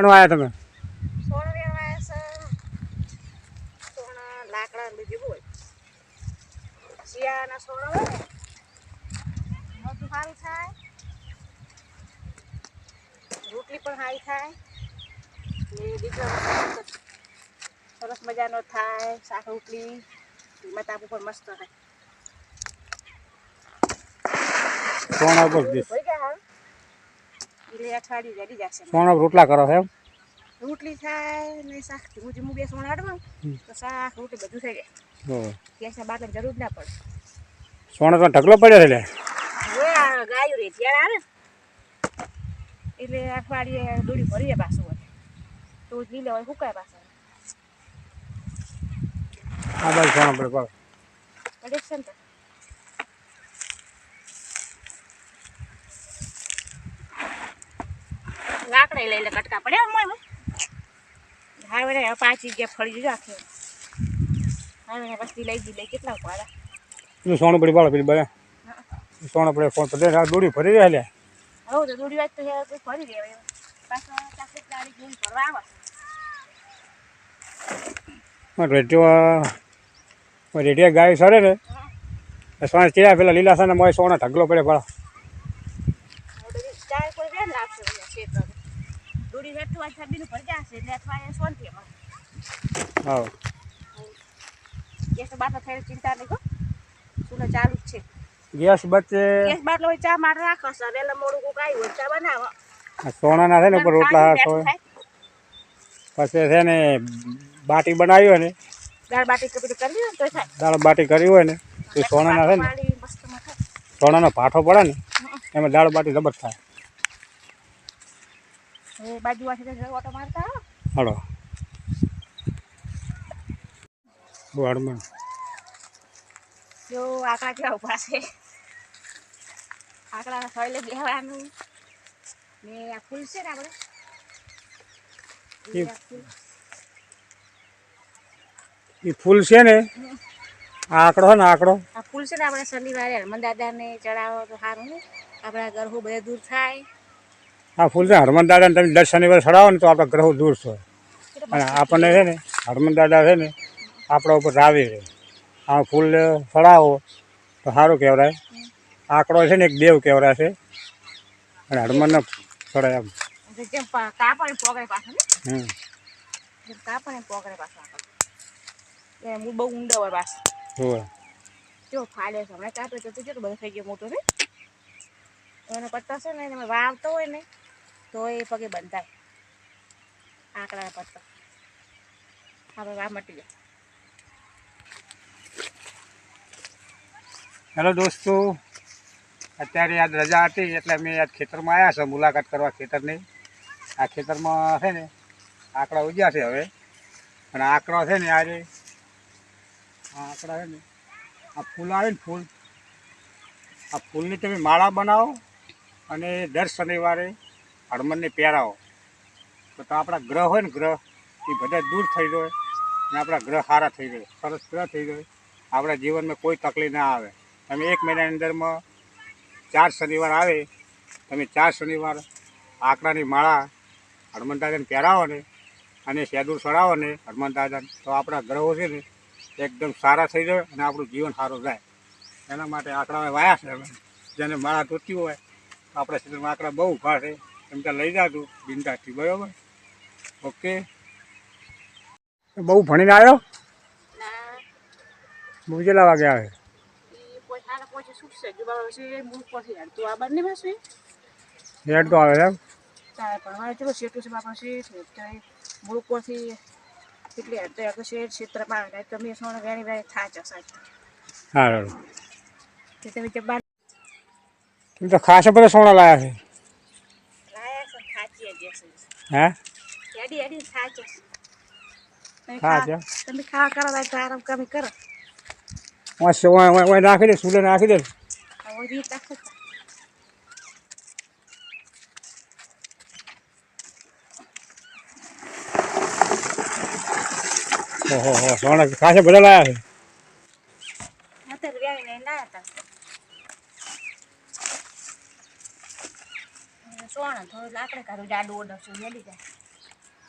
ઘણું આવ્યા તમે? લાકડા બીજું હોય શિયાળાના હોય મોટું સારું થાય રોટલી પણ સારી થાય ને બીજો સરસ મજાનો થાય શાક રોટલી એમાં તાપુ પણ મસ્ત થાય એટલે અઠવાડિયું રેડી જશે. રોટલા કરો છો એમ? રોટલી થાય ને શાક. હું ધીમું બે સોણ હાડવા તો શાક રોટલી બધું થઈ જાય. ગેસના બાટલા જરૂર ના પડે. સોણ તો ઢગલો પડ્યો એટલે ગાયું રે જ્યારે આવે. એટલે અઠવાડિયે દોડી ભરીએ પાછું હોય તો લીલે હોય સુકાય પાછું. આ બાજુ સોના પડે પડે. છે તો લાકડા લઈ લે કટકા પડ્યા મોય મોય હાવે પાછી ગયા ફળી જજો આખે. પછી લઈ લઈ કેટલા સોનું પડી પાડો પેલી બધા સોના પડે ફોન પડે દોડી ફરી રહ્યા લે. હવે તો દોડી વાત તો હે ફરી દેવાય પાછો ચાકરી ગાડી જોઈને ફરવા આવે. રેડિયો રેડિયા ગાય સરે ને. સોના ચીરા પેલા લીલા સાને મોય સોના ઢગલો પડે પાડો દોડી હેઠું આ છબીનું ભર જશે એટલે અઠવાડિયે શાંતિ અમારે હા ગેસ બાટલો થઈને ચિંતા નહીં હો. ચૂલો ચાલુ જ છે. ગેસ બચે. ગેસ બાટલો હોય ચા માટે રાખો સર એટલે મોડું કોક આવ્યું હોય ચા બનાવો. સોનાના છે ને ઉપર રોટલા પછી છે ને બાટી બનાવી હોય ને. દાળ બાટી કપી કરી તો થાય. દાળ બાટી કરી હોય ને એ સોનાના છે ને. સોનાનો પાઠો પડે ને એમાં દાળ બાટી જબર થાય. હવે બાજુવાથી તો ઓટો મારતા હાલો. બહુ હડમણ જો આકડા કેવા ઊભા છે. બેહવાનું ને આ ફૂલ છે ને આપણે એ- ફૂલ છે ને? આ ને આંકડો. આ ફૂલ છે ને આપણે શનિવારે હનુમાન દાદાને ચડાવો તો સારું. આપણા ગ્રહો બધા દૂર થાય. આ ફૂલ છે હનુમાન દાદાને તમે દર શનિવારે ચડાવો ને તો આપણા ગ્રહો દૂર થાય. અને આપણને છે ને હનુમાન દાદા છે ને આપણા ઉપર રાવી રહે. આ ફૂલ ચડાવો તો સારું કહેવાય. આંકડો છે ને એક દેવ કહેવાય છે. અને હનુમાનને ચડાય એમ. કાપણ જેમ પા- કાપડ પોગળે પાછળ હમ. જેમ પાછળ આપણે એ બહુ ઊંડો હોય પાછો. જો ફાલે છે. હમણાં કાપે તો કેટલું બધું થઈ ગયો મોટું ને? એનો પત્તા છે ને એને વાવતો હોય ને તો એ પગે બંધાય. આંકડા પર તો. હવે વા મટી જાય. હેલો દોસ્તો, અત્યારે આજ રજા હતી એટલે અમે આજ ખેતરમાં આવ્યા છે. મુલાકાત કરવા ખેતરની. આ ખેતરમાં છે ને આંકડા ઉગ્યા છે હવે. અને આંકડા છે ને આજે આંકડા છે ને, આ ફૂલ આવે ને ફૂલ. આ ફૂલની તમે માળા બનાવો અને દર શનિવારે હનુમાનને પહેરાવો. તો તો આપણા ગ્રહ હોય ને ગ્રહ, એ બધા દૂર થઈ જાય અને આપણા ગ્રહ સારા થઈ જાય સરસ ગ્રહ થઈ જાય આપણા જીવનમાં કોઈ તકલીફ ના આવે. તમે એક મહિનાની અંદરમાં ચાર શનિવાર આવે, તમે ચાર શનિવાર આંકડાની માળા હનુમાન દાદાને પહેરાવો ને અને શેદુર ચડાવો ને હનુમાન દાદાને. તો આપણા ગ્રહો છે ને એકદમ સારા થઈ જાય અને આપણું જીવન સારું જાય. એના માટે આંકડા વાયા છે. જેને માળા જોતી હોય આપણા શરીરમાં આંકડા બહુ ઊભા છે. એમ કે લઈ જાતું બિંદાથી બરાબર? ઓકે બહુ ભણીને આવ્યો? ના. બહુ કેટલા વાગે આવે? છે છે હેડ. તો આવે એમ? તારે પણ મારે ચલો શેઠું છે બાપા શેઠ મૂળકોથી મૂળ પરથી કેટલી હદ શેઠ ક્ષેત્રમાં આવે તમે સોને વેણી વેણી થા જશો હા તમે જબ્બાર તમે તો ખાસ બધા સોના લાયા છે. છો થાચી હે એડી એડી થાચે હા છે તમે ખા કરો તો આરામ કમી કરો ઓય ઓય ઓય ઓય નાખી દે સુલે નાખી દે રીત રાખો ઓહો હો સોના ખાસા બધા લાયા છે અત્યારે વેણી વેણી ના હતા સોણ થોડું લાકડે કાઢું જાડું ઓર્ડર છું મેલી જાય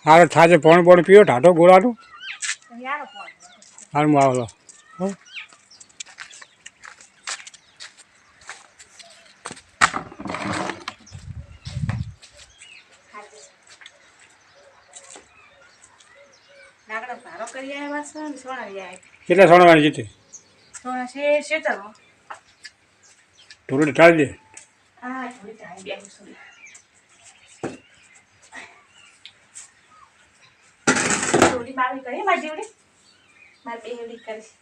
હારે થાજે પોણ પોણ પીઓ ઢાટો ગોળાનું યાર ફોન હાલ હું આવેલો હો. કેટલા સોનવાની જીતે સોના છે ટાળી દે. હા બે થોડી મારી કરી મારી જેવડી? મારી બે એવડી કરી.